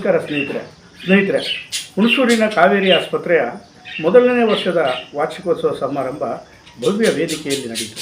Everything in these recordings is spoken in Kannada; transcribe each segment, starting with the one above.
ನಮಸ್ಕಾರ ಸ್ನೇಹಿತರೆ. ಸ್ನೇಹಿತರೆ, ಹುಣಸೂರಿನ ಕಾವೇರಿ ಆಸ್ಪತ್ರೆಯ ಮೊದಲನೇ ವರ್ಷದ ವಾರ್ಷಿಕೋತ್ಸವ ಸಮಾರಂಭ ಭವ್ಯ ವೇದಿಕೆಯಲ್ಲಿ ನಡೆಯಿತು.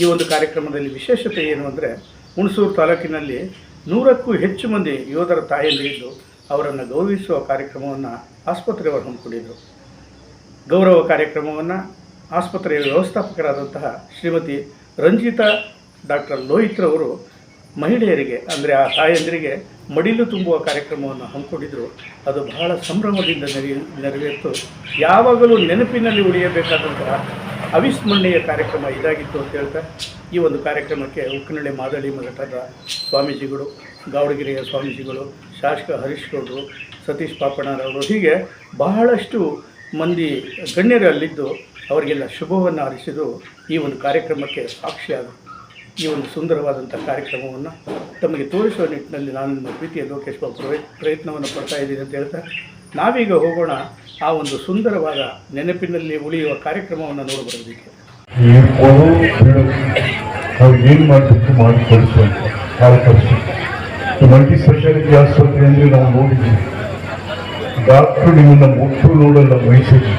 ಈ ಒಂದು ಕಾರ್ಯಕ್ರಮದಲ್ಲಿ ವಿಶೇಷತೆ ಏನು ಅಂದರೆ ಹುಣಸೂರು ತಾಲೂಕಿನಲ್ಲಿ ನೂರಕ್ಕೂ ಹೆಚ್ಚು ಮಂದಿ ಯೋಧರ ತಾಯಿಯಲ್ಲಿದ್ದು ಅವರನ್ನು ಗೌರವಿಸುವ ಕಾರ್ಯಕ್ರಮವನ್ನು ಆಸ್ಪತ್ರೆಯವರು ಹಮ್ಮಿಕೊಂಡಿದ್ದರು ಗೌರವ ಕಾರ್ಯಕ್ರಮವನ್ನು ಆಸ್ಪತ್ರೆಯ ವ್ಯವಸ್ಥಾಪಕರಾದಂತಹ ಶ್ರೀಮತಿ ರಂಜಿತಾ ಡಾಕ್ಟರ್ ಲೋಹಿತ್ರವರು ಮಹಿಳೆಯರಿಗೆ ಅಂದರೆ ಆ ತಾಯಂದಿರಿಗೆ ಮಡಿಲು ತುಂಬುವ ಕಾರ್ಯಕ್ರಮವನ್ನು ಹಮ್ಮಿಕೊಂಡಿದ್ದರು ಅದು ಬಹಳ ಸಂಭ್ರಮದಿಂದ ನೆರೆ, ನೆರವೇರಿತು. ಯಾವಾಗಲೂ ನೆನಪಿನಲ್ಲಿ ಉಳಿಯಬೇಕಾದಂತಹ ಅವಿಸ್ಮರಣೀಯ ಕಾರ್ಯಕ್ರಮ ಇದಾಗಿತ್ತು ಅಂತ ಹೇಳ್ತಾ, ಈ ಒಂದು ಕಾರ್ಯಕ್ರಮಕ್ಕೆ ಉಕ್ಕನಳ್ಳಿ ಮಾದಳಿ ಮಠದ ಸ್ವಾಮೀಜಿಗಳು, ಗಾವಡಗಿರಿಯ ಸ್ವಾಮೀಜಿಗಳು, ಶಾಸಕ ಹರೀಶ್ ಗೌಡರು ಸತೀಶ್ ಪಾಪಣ್ಣರವರು, ಹೀಗೆ ಬಹಳಷ್ಟು ಮಂದಿ ಗಣ್ಯರು ಅಲ್ಲಿದ್ದು ಅವರಿಗೆಲ್ಲ ಶುಭವನ್ನು ಹರಿಸಿದು ಈ ಒಂದು ಕಾರ್ಯಕ್ರಮಕ್ಕೆ ಸಾಕ್ಷಿಯಾದರು. ಈ ಒಂದು ಸುಂದರವಾದಂಥ ಕಾರ್ಯಕ್ರಮವನ್ನು ತಮಗೆ ತೋರಿಸುವ ನಿಟ್ಟಿನಲ್ಲಿ ನಾನು ನಿಮ್ಮ ಪ್ರೀತಿಯ ಲೋಕೇಶ್ ಬಾಬು ಪ್ರಯ- ಪ್ರಯತ್ನವನ್ನು ಪಡ್ತಾ ಇದ್ದೀನಿ ಅಂತ ಹೇಳ್ತಾ, ನಾವೀಗ ಹೋಗೋಣ ಆ ಒಂದು ಸುಂದರವಾದ ನೆನಪಿನಲ್ಲಿ ಉಳಿಯುವ ಕಾರ್ಯಕ್ರಮವನ್ನು ನೋಡಬರೋದಕ್ಕೆ ಏನು ಮಾಡಬೇಕು ಮಾಡಿ ಕೊಡಿಸುವಂತ ಭಾಳ ಕಷ್ಟ. ಮಲ್ಟಿ ಸ್ಪೆಷಾಲಿಟಿ ನಾವು ನೋಡಿದ್ದೀವಿ ಡಾಕ್ಟ್ರು ನಿಮ್ಮನ್ನು ಮುಟ್ಟು ನೋಡಲ್ಲ ಮೈಸೂರು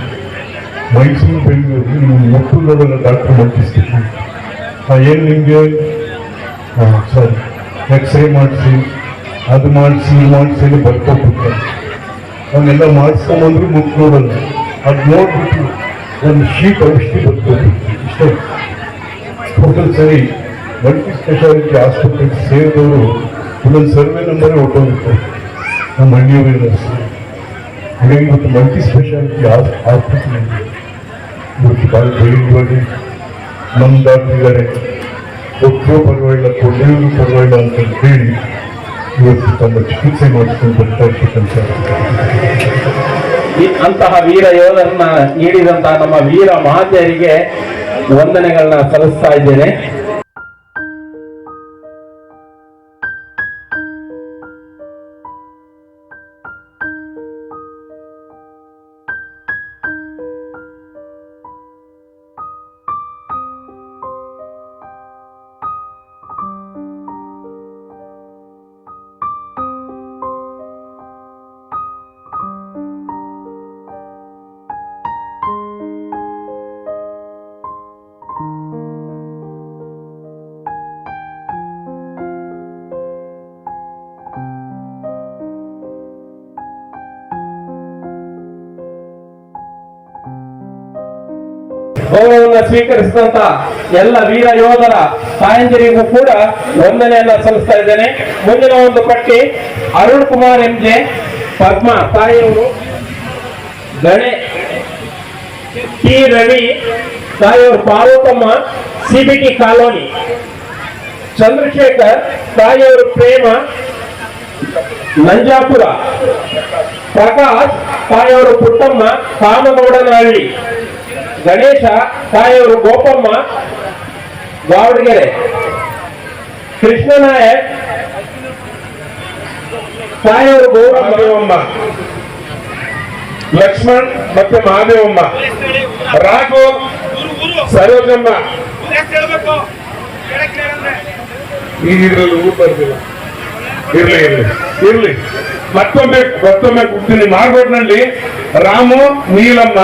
ಮೈಸೂರು, ಬೆಂಗಳೂರು ನಿಮ್ಮನ್ನು ಮುಟ್ಟು ನೋಡಲ್ಲ ಡಾಕ್ಟ್ರು ಮಲ್ಟಿ ಏನು ನಿಮಗೆ? ಸರಿ. ಎಕ್ಸ್ರೇ ಮಾಡಿಸಿ, ಅದು ಮಾಡಿಸಿ, ಇದು ಮಾಡಿಸಿ ಅಲ್ಲಿ ಬರ್ಕೊಟ್ಬಿಡ್ತಾರೆ ಅವನ್ನೆಲ್ಲ ಮಾಡಿಸ್ಕೊಂಬಂದ್ರು ಮುಖ ನೋಡಲ್ಲ ಅದು ನೋಡ್ಬಿಟ್ಟು ಒಂದು ಶೀಟ್ ಔಷಧಿ ಬರ್ಕೊಟ್ಬಿಡ್ತೀವಿ ಇಷ್ಟೇ. ಟೋಟಲ್ ಸರಿ ಮಲ್ಟಿ ಸ್ಪೆಷಾಲಿಟಿ ಆಸ್ಪತ್ರೆಗೆ ಸೇರಿದವರು ಇನ್ನೊಂದು ಸರ್ವೆ ನಂಬರ್ ಹೊಟ್ಟೋಗುತ್ತೆ ನಮ್ಮ ಹಳ್ಳಿಯವರೆಲ್ಲ ಹಾಗಾಗಿ ಇವತ್ತು ಮಲ್ಟಿ ಸ್ಪೆಷಾಲಿಟಿ ಆಸ್ಪತ್ರೆ ಇವತ್ತು ಭಾಳ ಧೈರ್ಯವಾಗಿ ನಮ್ಮ ಡಾಕ್ಟರ್ ಕೊಟ್ಟರು ಪರವಾಗಿಲ್ಲ ಕೊಡೋದು ಪರವಾಗಿಲ್ಲ ಅಂತ ಹೇಳಿ ಇವತ್ತು ತಮ್ಮ ಚಿಕಿತ್ಸೆ ಮಾಡಿಸ್ಕೊಂಡು ಬರ್ತಾ ಇರ್ತಕ್ಕಂಥ ಅಂತಹ ವೀರ ಯೋಧರನ್ನ ನೀಡಿದಂತಹ ನಮ್ಮ ವೀರ ಮಾತೆಯರಿಗೆ ವಂದನೆಗಳನ್ನ ಸಲ್ಲಿಸ್ತಾ ಇದ್ದೇನೆ. ಗೌರವವನ್ನು ಸ್ವೀಕರಿಸಿದಂತ ಎಲ್ಲ ವೀರ ಯೋಧರ ತಾಯಂದಿರಿಗೂ ಕೂಡ ವಂದನೆಯನ್ನ ಸಲ್ಲಿಸ್ತಾ ಇದ್ದೇನೆ. ಮುಂದಿನ ಒಂದು ಪಟ್ಟಿ ಅರುಣ್ ಕುಮಾರ್ ಎಂ ಪದ್ಮ ಪದ್ಮಾ ತಾಯಿಯವರು. ಗಣೆ, ಟಿ ರವಿ ತಾಯಿಯವರು ಪಾರ್ವತಮ್ಮ, ಸಿಬಿಟಿ ಕಾಲೋನಿ. ಚಂದ್ರಶೇಖರ್ ತಾಯಿಯವರು ಪ್ರೇಮ. ನಂಜಾಪುರ. ಪ್ರಕಾಶ್ ತಾಯಿಯವರು ಪುಟ್ಟಮ್ಮ, ಕಾಮಗೌಡನಹಳ್ಳಿ. ಗಣೇಶ, ತಾಯಿಯವರು ಗೋಪಮ್ಮ ಗಾವಡಗೆರೆ ಕೃಷ್ಣನಾಯಕ್ ತಾಯಿಯವರು ಗೌರಮ್ಮ ಲಕ್ಷ್ಮಣ್ ಮತ್ತೆ ಮಹಾದೇವಮ್ಮ. ರಾಘು ಸರೋಜಮ್ಮ. ಇದ್ರಲ್ಲಿ ಊರು ಬರ್ತಿಲ್ಲ ಇರ್ಲಿ ಇರ್ಲಿ. ಇರ್ಲಿ. ಮತ್ತೊಮ್ಮೆ ಮತ್ತೊಮ್ಮೆ ಕೂಗ್ತೀನಿ. ಮಾರ್ಗೋಡ್ನಲ್ಲಿ ರಾಮು, ನೀಲಮ್ಮ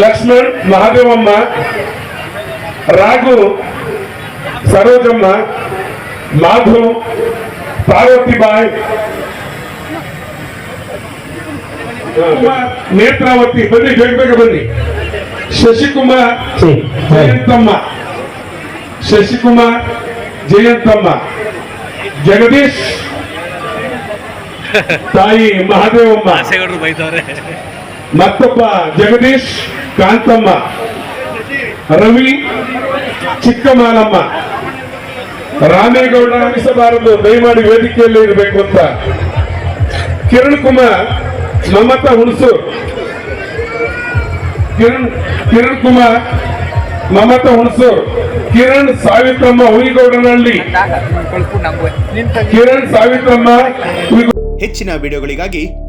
ಲಕ್ಷ್ಮಣ್ ಮಹಾದೇವಮ್ಮ ರಾಘು ಸರೋಜಮ್ಮ ಮಾಧು ಪಾರ್ವತಿಬಾಯ್ ಕುಮಾರ್ ನೇತ್ರಾವತಿ ಬನ್ನಿ ಬೇಗ ಬೇಗ ಬನ್ನಿ ಶಶಿಕುಮಾರ್ ಜಯಂತಮ್ಮ ಶಶಿಕುಮಾರ್ ಜಯಂತಮ್ಮ ಜಗದೀಶ್ ತಾಯಿ ಮಹಾದೇವಮ್ಮ ಆಸೆಗೌಡರು ಬೈತವ್ರೆ ಮತ್ತೊಬ್ಬ ಜಗದೀಶ್ ಕಾಂತಮ್ಮ ರವಿ ಚಿಕ್ಕಮಾಲಮ್ಮ. ರಾಮೇಗೌಡ ಅನಿಸಬಾರದು ದಯಮಾಡಿ ವೇದಿಕೆಯಲ್ಲಿ ಇರಬೇಕು ಅಂತ. ಕಿರಣ್ ಕುಮಾರ್ ಮಮತಾ ಹುಣಸೂರ್. ಕಿರಣ್ ಕಿರಣ್ ಕುಮಾರ್ ಮಮತಾ ಹುಣಸೂರ್. ಕಿರಣ್ ಸಾವಿತ್ರಮ್ಮ ಹುಯಿಗೌಡನಹಳ್ಳಿ. ಕಿರಣ್ ಸಾವಿತ್ರಮ್ಮ ಹುಯಿಗೌಡ ಹೆಚ್ಚಿನ ವಿಡಿಯೋಗಳಿಗಾಗಿ